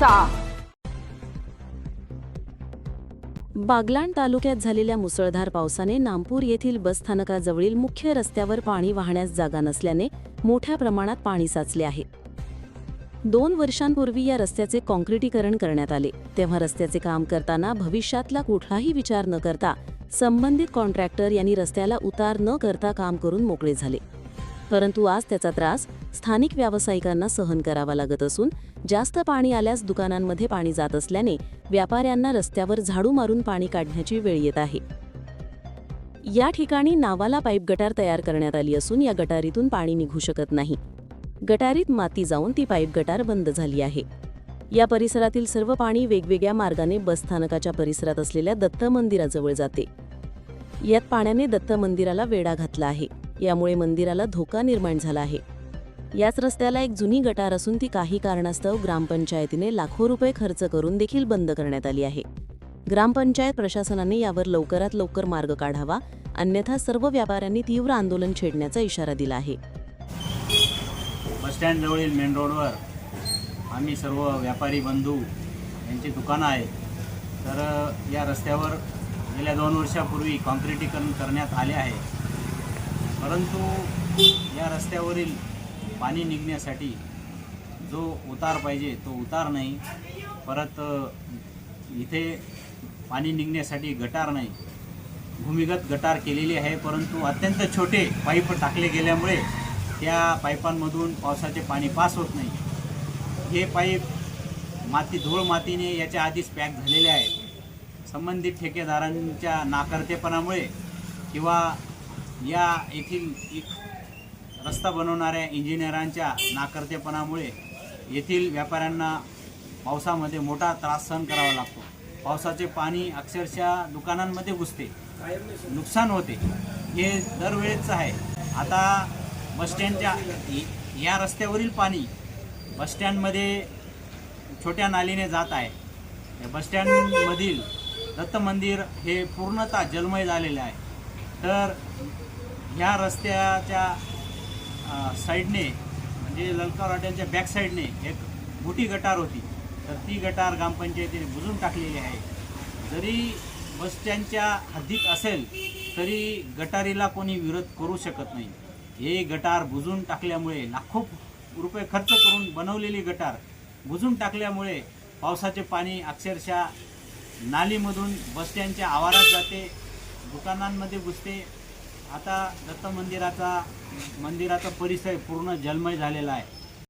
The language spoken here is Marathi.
करायचा बागलाण तालुक्यात झालेल्या मुसळधार पावसाने नामपूर येथील बसस्थानकाजवळील मुख्य रस्त्यावर पाणी वाहण्यास जागा नसल्याने मोठ्या प्रमाणात पाणी साचले आहे. दोन वर्षांपूर्वी या रस्त्याचे कॉन्क्रिटीकरण करण्यात आले. तेव्हा रस्त्याचे काम करताना भविष्यातला कुठलाही विचार न करता संबंधित कॉन्ट्रॅक्टर यांनी रस्त्याला उतार न करता काम करून मोकळे झाले. परंतु आज त्याचा त्रास स्थानिक व्यावसायिकांना सहन करावा लागत असून जास्त पाणी आल्यास दुकानांमध्ये पाणी जात असल्याने व्यापाऱ्यांना रस्त्यावर झाडू मारून पाणी काढण्याची वेळ येत आहे. या ठिकाणी नावाला पाईप गटार तयार करण्यात आली असून या गटारीतून पाणी निघू शकत नाही. गटारीत माती जाऊन ती पाईप गटार बंद झाली आहे. या परिसरातील सर्व पाणी वेगवेगळ्या मार्गाने बसस्थानकाच्या परिसरात असलेल्या दत्त मंदिराजवळ जाते. यात पाण्याने दत्त मंदिराला वेढा घातला आहे. यामुळे मंदिराला धोका निर्माण झाला आहे. याच रस्त्याला एक जुनी गटार असून ती काही कारणास्तव ग्रामपंचायतीने लाखो रुपये खर्च करून देखील बंद करण्यात आली आहे. ग्रामपंचायत प्रशासनाने यावर लवकरात लवकर मार्ग काढावा अन्यथा सर्व व्यापाऱ्यांनी तीव्र आंदोलन छेडण्याचा इशारा दिला आहे. बसस्टँडजवळील मेन रोडवर आम्ही सर्व व्यापारी बंधू यांची दुकानं आहेत. तर या रस्त्यावर गेल्या दोन वर्षापूर्वी कॉन्क्रिटीकरण करण्यात आले आहे. परंतु या रस्त्यावरील पाणी निघण्यासाठी जो उतार पाहिजे तो उतार नाही. परत इथे पाणी निघण्यासाठी गटार नाही. भूमिगत गटार केलेली आहे परंतु अत्यंत छोटे पाईप टाकले गेल्यामुळे त्या पाईपांमधून पावसाचे पाणी पास होत नाही. हे पाईप माती धूळ मातीने याच्या आधीच पॅक झालेले आहेत संबंधित ठेकेदारांच्या नाकर्तेपणामुळे किंवा या येथील एक रस्ता बनवणाऱ्या इंजिनियरांच्या नाकर्तेपणामुळे येथील व्यापाऱ्यांना पावसामध्ये मोठा त्रास सहन करावा लागतो. पावसाचे पाणी अक्षरशः दुकानांमध्ये घुसते. नुकसान होते. हे दरवेळेचं आहे. आता बसस्टँडच्या या रस्त्यावरील पाणी बसस्टँडमध्ये छोट्या नालीने जात आहे. बसस्टँडमधील दत्त मंदिर हे पूर्णतः जलमय झालेले आहे. तर ह्या रस्त्याच्या साईडने म्हणजे ललकार हॉटेलच्या बॅक साईडने एक मोठी गटार होती. तर ती गटार ग्रामपंचायतीने बुजून टाकलेली आहे. जरी बसस्टँडच्या हद्दीत असेल तरी गटारीला कोणी विरोध करू शकत नाही. हे गटार बुजून टाकल्यामुळे लाखो रुपये खर्च करून बनवलेली गटार बुजून टाकल्यामुळे पावसाचे पाणी अक्षरशः नालीमधून बसस्टँडच्या आवारात जाते दुकानांमध्ये घुसते आता दत्त मंदिराचा मंदिराचा परिसर पूर्ण जलमय झालेला आहे.